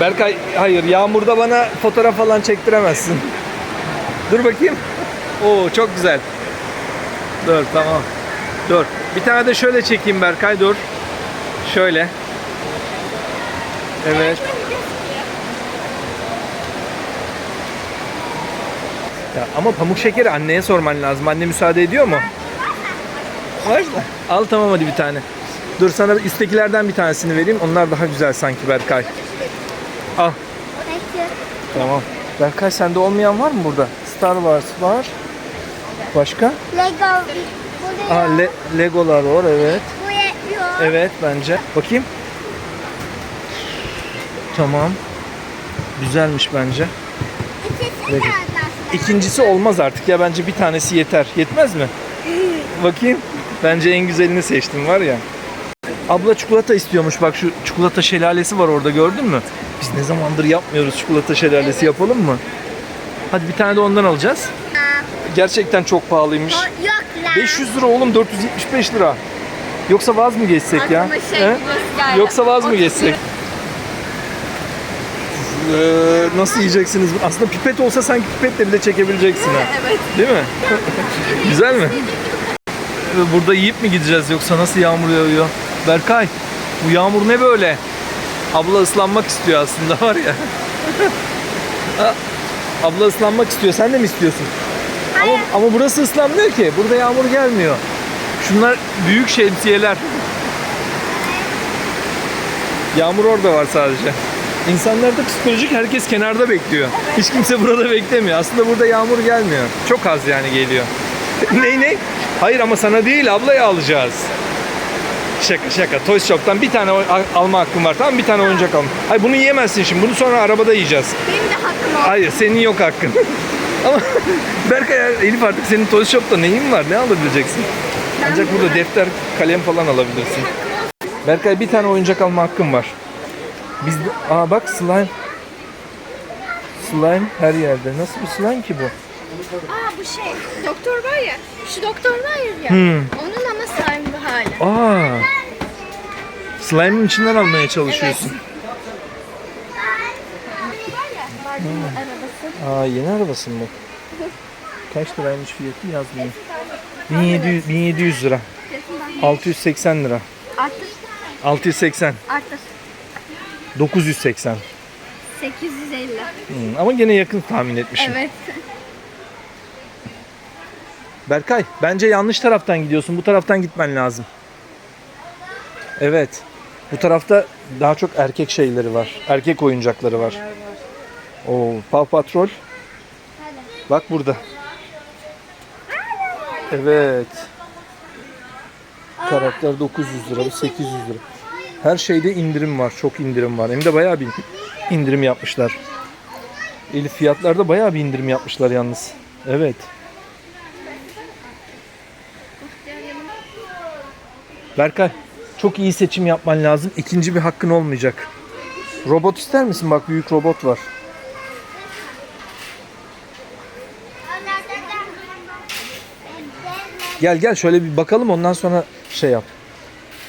Berkay hayır yağmurda bana fotoğraf falan çektiremezsin. Dur bakayım. Oo çok güzel. Dur tamam. Dur. Bir tane de şöyle çekeyim Berkay dur. Şöyle. Evet. Ya ama pamuk şekeri anneye sorman lazım. Anne müsaade ediyor mu? Var da. Al tamam hadi bir tane. Dur sana üsttekilerden bir tanesini vereyim. Onlar daha güzel sanki Berkay. Al. Tamam. Berkay sende olmayan var mı burada? Star Wars var. Başka? Lego. Aa? Le- Legolar var evet. Bu yetmiyor. Evet bence. Bakayım. Tamam. Güzelmiş bence. Aslında? İkincisi olmaz artık ya bence bir tanesi yeter. Yetmez mi? Bakayım. Bence en güzelini seçtim var ya. Abla çikolata istiyormuş. Bak şu çikolata şelalesi var orada gördün mü? Biz ne zamandır yapmıyoruz çikolata şelalesi yapalım mı? Hadi bir tane de ondan alacağız. Gerçekten çok pahalıymış. Yok lan. 500 lira oğlum 475 lira. Yoksa vaz mı geçsek ya? Aklıma şey He? burası geldi. Yoksa vaz mı geçsek? Ee, nasıl yiyeceksiniz? Aslında pipet olsa sanki pipetle bile çekebileceksin ha. Evet. Değil mi? Güzel mi? Burada yiyip mi gideceğiz yoksa nasıl yağmur yağıyor? Berkay bu yağmur ne böyle? Abla ıslanmak istiyor aslında var ya. Abla ıslanmak istiyor. Sen de mi istiyorsun? Ama, ama burası ıslanmıyor ki. Burada yağmur gelmiyor. Şunlar büyük şemsiyeler. Yağmur orada var sadece. İnsanlarda psikolojik herkes kenarda bekliyor. Hiç kimse burada beklemiyor. Aslında burada yağmur gelmiyor. Çok az yani geliyor. ne ne? Hayır ama sana değil ablaya alacağız. Şaka şaka. Toy Shop'tan bir tane al- alma hakkın var tamam? Bir tane oyuncak alma. Hayır bunu yiyemezsin şimdi. Bunu sonra arabada yiyeceğiz. Benim de hakkım oldu. Hayır senin yok hakkın. Ama Berkay Elif artık senin Toy Shop'ta neyin var? Ne alabileceksin? Ancak burada defter, kalem falan alabilirsin. Berkay bir tane oyuncak alma hakkın var. Biz de... Aa bak slime. Slime her yerde. Nasıl bir slime ki bu? Aa bu şey. Doktor var ya. Şu doktor var ya. Hmm. Onun hali. Aa. Slime'ın içinden almaya çalışıyorsun. Arabası. Aa yeni arabası mı? Kaç liraymış fiyatı yazmıyor. 1700, 1700 lira. 680 lira. Arttır. 680. Arttır. 980. 850. Hmm, ama gene yakın tahmin etmişim. Evet. Berkay bence yanlış taraftan gidiyorsun. Bu taraftan gitmen lazım. Evet. Bu tarafta daha çok erkek şeyleri var. Erkek oyuncakları var. Oo, Paw Patrol. Bak burada. Evet. Karakter 900 lira, bu 800 lira. Her şeyde indirim var, çok indirim var. Hem de bayağı bir indirim yapmışlar. Elif fiyatlarda bayağı bir indirim yapmışlar yalnız. Evet. Berkay, çok iyi seçim yapman lazım. İkinci bir hakkın olmayacak. Robot ister misin? Bak büyük robot var. Gel gel şöyle bir bakalım ondan sonra şey yap.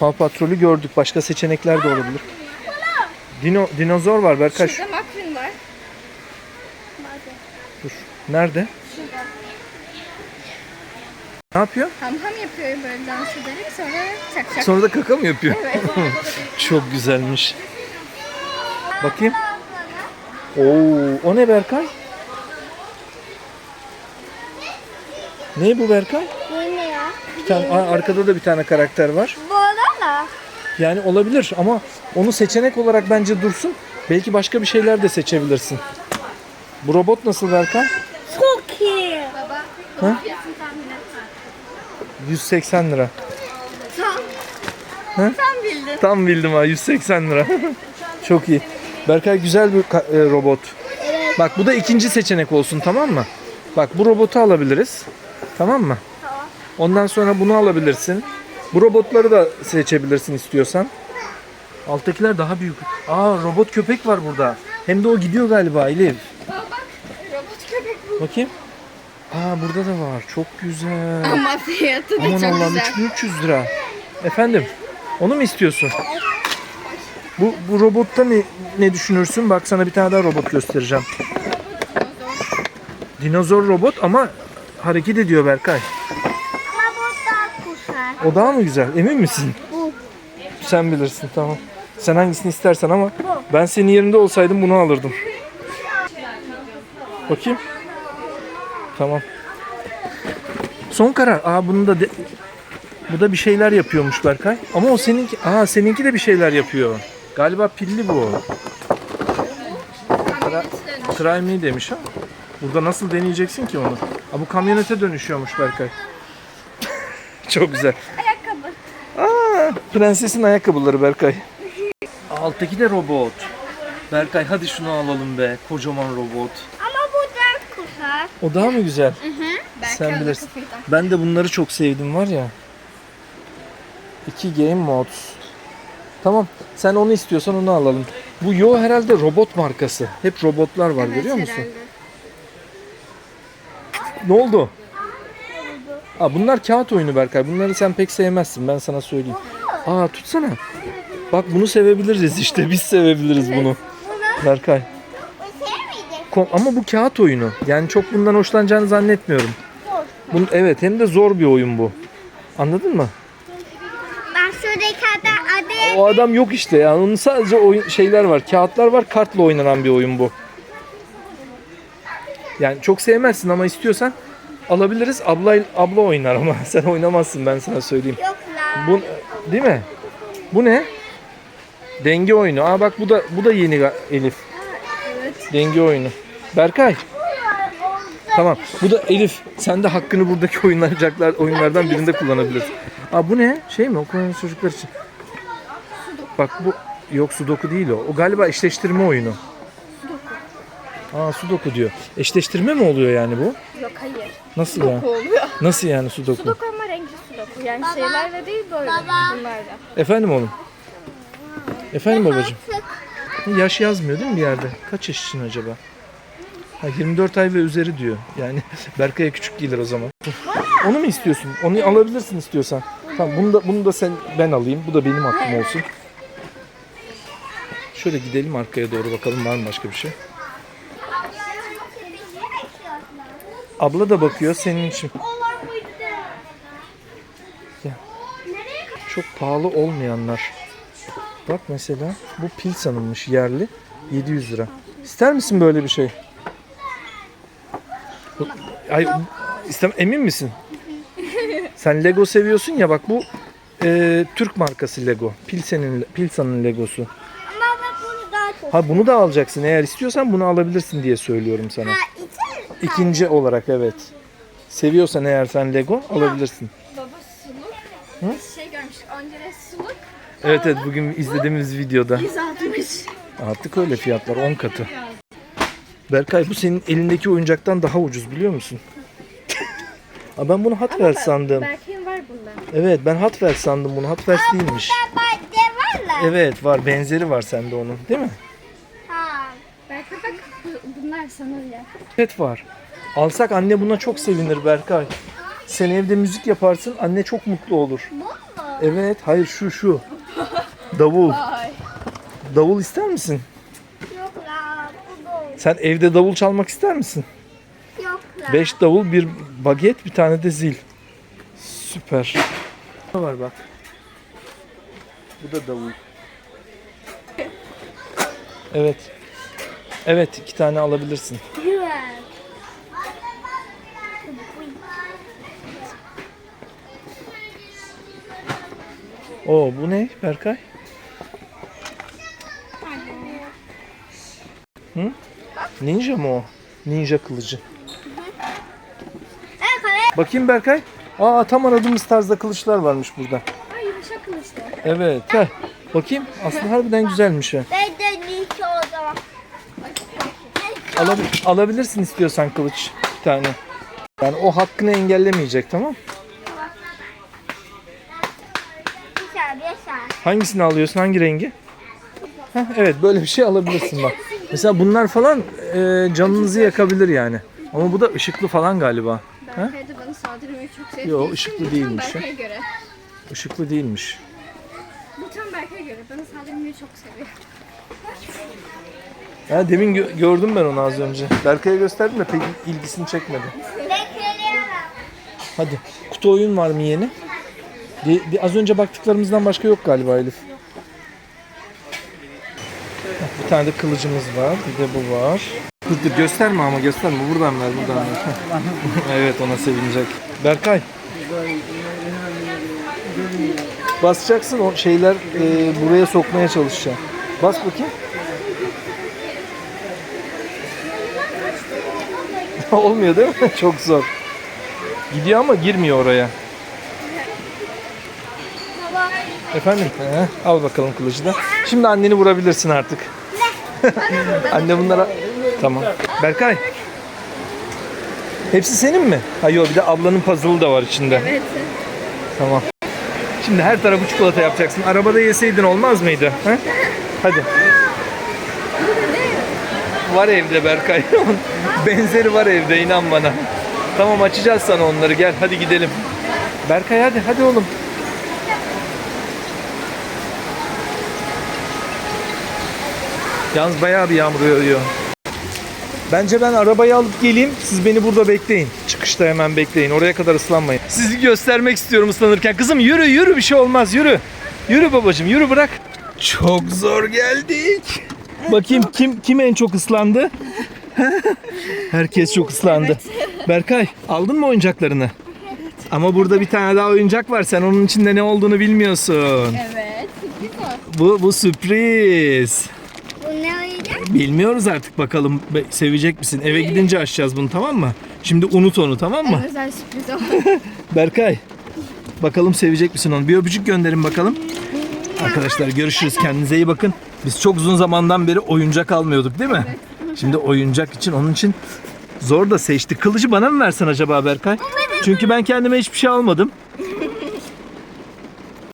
Paw Patrol'ü gördük. Başka seçenekler de olabilir. Dino, dinozor var Berkay. Şurada McQueen var. Dur. Nerede? Ne yapıyor? Ham ham yapıyor böyle dans ederek sonra çak çak. Sonra da kaka mı yapıyor? Evet. Çok güzelmiş. Bakayım. Oo, o ne Berkay? Ne bu Berkay? Bu ne ya? Bir tane, Aa, arkada da bir tane karakter var. Bu da Yani olabilir ama onu seçenek olarak bence dursun. Belki başka bir şeyler de seçebilirsin. Bu robot nasıl Berkay? Çok iyi. Baba. Ha? Fiyatını tahmin et. 180 lira. Tam. Sen bildin. Tam bildim ha 180 lira. Çok iyi. Berkay güzel bir e, robot. Bak bu da ikinci seçenek olsun tamam mı? Bak bu robotu alabiliriz. Tamam mı? Ondan sonra bunu alabilirsin. Bu robotları da seçebilirsin istiyorsan. Alttakiler daha büyük. Aa robot köpek var burada. Hem de o gidiyor galiba Elif. Bak. Robot köpek bu. Bakayım. Aa burada da var. Çok güzel. Ama fiyatı da Aman çok Allah'ım güzel. 3300 lira. Efendim onu mu istiyorsun? Bu, bu robotta ne, ne düşünürsün? Bak sana bir tane daha robot göstereceğim. Dinozor robot ama hareket ediyor Berkay. Ama bu daha güzel. O daha mı güzel? Emin misin? Bu. Sen bilirsin tamam. Sen hangisini istersen ama ben senin yerinde olsaydım bunu alırdım. Bakayım. Tamam. Son karar. Aa bunu da de- bu da bir şeyler yapıyormuş Berkay. Ama o seninki aa seninki de bir şeyler yapıyor. Galiba pilli bu. Tra- Try me demiş ha. Burada nasıl deneyeceksin ki onu? Aa, bu kamyonete dönüşüyormuş Berkay. Çok güzel. Ayakkabı. Aa, prensesin ayakkabıları Berkay. Alttaki de robot. Berkay hadi şunu alalım be. Kocaman robot. Ama bu daha güzel. O daha mı güzel? Belki Sen alır bilirsin. kafayı da. Ben de bunları çok sevdim var ya. İki game mods. Tamam. Sen onu istiyorsan onu alalım. Bu Yo herhalde robot markası. Hep robotlar var görüyor musun? Herhalde. Ne oldu? Aa, bunlar kağıt oyunu Berkay. Bunları sen pek sevmezsin ben sana söyleyeyim. Aa tutsana. Bak bunu sevebiliriz işte. Biz sevebiliriz bunu. Berkay. Ama bu kağıt oyunu. Yani çok bundan hoşlanacağını zannetmiyorum. Bunun, evet hem de zor bir oyun bu. Anladın mı? Ben şuradaki adam adı O adam yok işte ya. Onun sadece oyun şeyler var. Kağıtlar var. Kartla oynanan bir oyun bu. Yani çok sevmezsin ama istiyorsan alabiliriz. Abla abla oynar ama sen oynamazsın ben sana söyleyeyim. yok. Bu değil mi? Bu ne? Denge oyunu. Aa bak bu da bu da yeni Elif. Denge oyunu. Berkay. Tamam. Bu da Elif. Sen de hakkını buradaki oynanacaklar oyunlardan birinde kullanabilirsin. Aa bu ne? Şey mi? Okuyan çocuklar için. Bak bu yok sudoku değil o. O galiba eşleştirme oyunu. Aa sudoku diyor. Eşleştirme mi oluyor yani bu? Yok hayır. Nasıl ya? Sudoku oluyor. Nasıl yani sudoku? Sudoku ama renkli sudoku. Yani şeylerle değil böyle Baba. bunlarla. Efendim oğlum. Efendim babacığım. Yaş yazmıyor değil mi bir yerde? Kaç yaş için acaba? Ha, 24 ay ve üzeri diyor. Yani Berkay'a küçük gelir o zaman. Onu mu istiyorsun? Onu alabilirsin istiyorsan. Tamam bunu da bunu da sen ben alayım. Bu da benim hakkım olsun. Şöyle gidelim arkaya doğru bakalım var mı başka bir şey. Abla da bakıyor senin için. Çok pahalı olmayanlar. Bak mesela bu Pilsan'ınmış yerli 700 lira. İster misin böyle bir şey? Ay istem emin misin? Sen Lego seviyorsun ya bak bu e, Türk markası Lego. Pilsen'in Pilsan'ın Legosu. ama bak bunu daha çok. Ha bunu da alacaksın. Eğer istiyorsan bunu alabilirsin diye söylüyorum sana. İkinci olarak evet. Seviyorsan eğer sen Lego alabilirsin. Baba suluk. Biz şey görmüştük. Önceden suluk. Evet evet bugün izlediğimiz videoda. 160. Artık öyle fiyatlar 10 katı. Berkay bu senin elindeki oyuncaktan daha ucuz biliyor musun? Aa, ben bunu Hot Wheels sandım. Berkay'ın var bundan. Evet ben Hot Wheels sandım bunu. Hot Wheels değilmiş. Bende var la. Evet var benzeri var sende onun değil mi? Ha. Berkay bak bu- bunlar sana ya. Evet var. Alsak anne buna çok sevinir Berkay. Sen evde müzik yaparsın anne çok mutlu olur. Bu mu? Evet hayır şu şu. Davul. Davul ister misin? Yok la. Bu da olur. Sen evde davul çalmak ister misin? Yok la. 5 davul, bir baget, bir tane de zil. Süper. Ne var bak. Bu da davul. Evet. Evet, iki tane alabilirsin. Oo, bu ne Berkay? Hı? Ninja mı o? Ninja kılıcı. Bakayım Berkay. Aa tam aradığımız tarzda kılıçlar varmış burada. Ay yumuşak kılıçlı. Evet. Heh. Bakayım. Aslında harbiden güzelmiş ha. Ben de Nike o zaman. Alabi- alabilirsin istiyorsan kılıç bir tane. Yani o hakkını engellemeyecek tamam? Hangisini alıyorsun? Hangi rengi? Heh, evet böyle bir şey alabilirsin bak. Mesela bunlar falan e, canınızı yakabilir yani. Ama bu da ışıklı falan galiba. Berkay da bana saldırmayı çok sevdiği Yo, ışıklı bu tam değilmiş ya. Berkay'a göre. Işıklı değilmiş. Bu tam Berkay'a göre. Bana saldırmayı çok seviyor. Ha, demin gö- gördüm ben onu az önce. Berkay'a gösterdim de pek ilgisini çekmedi. Hadi. Kutu oyun var mı yeni? De- de- az önce baktıklarımızdan başka yok galiba Elif. Bir tane de kılıcımız var. Bir de bu var. Dur dur gösterme ama gösterme. Buradan ver buradan ver. evet ona sevinecek. Berkay. Basacaksın o şeyler e, buraya sokmaya çalışacağım. Bas bakayım. Olmuyor değil mi? Çok zor. Gidiyor ama girmiyor oraya. Efendim? He, al bakalım kılıcı da. Şimdi anneni vurabilirsin artık. Anne bunlara... Tamam. Berkay. Hepsi senin mi? Ha yok bir de ablanın puzzle'ı da var içinde. Evet. Tamam. Şimdi her tarafı çikolata yapacaksın. Arabada yeseydin olmaz mıydı? He? Hadi. Var evde Berkay. Benzeri var evde inan bana. Tamam açacağız sana onları gel hadi gidelim. Berkay hadi hadi oğlum. Yalnız bayağı bir yağmur yağıyor. Bence ben arabayı alıp geleyim. Siz beni burada bekleyin. Çıkışta hemen bekleyin. Oraya kadar ıslanmayın. Sizi göstermek istiyorum ıslanırken. Kızım yürü yürü bir şey olmaz yürü. Yürü babacığım yürü bırak. Çok zor geldik. Bakayım kim kim en çok ıslandı? Herkes çok ıslandı. Berkay aldın mı oyuncaklarını? Ama burada bir tane daha oyuncak var. Sen onun içinde ne olduğunu bilmiyorsun. Evet. Bu bu sürpriz. Bilmiyoruz artık bakalım Be- sevecek misin? Eve gidince açacağız bunu tamam mı? Şimdi unut onu tamam mı? Özel sürpriz o. Berkay. Bakalım sevecek misin onu? Bir öpücük gönderin bakalım. Arkadaşlar görüşürüz. Kendinize iyi bakın. Biz çok uzun zamandan beri oyuncak almıyorduk değil mi? Şimdi oyuncak için onun için zor da seçtik. Kılıcı bana mı versen acaba Berkay? Çünkü ben kendime hiçbir şey almadım.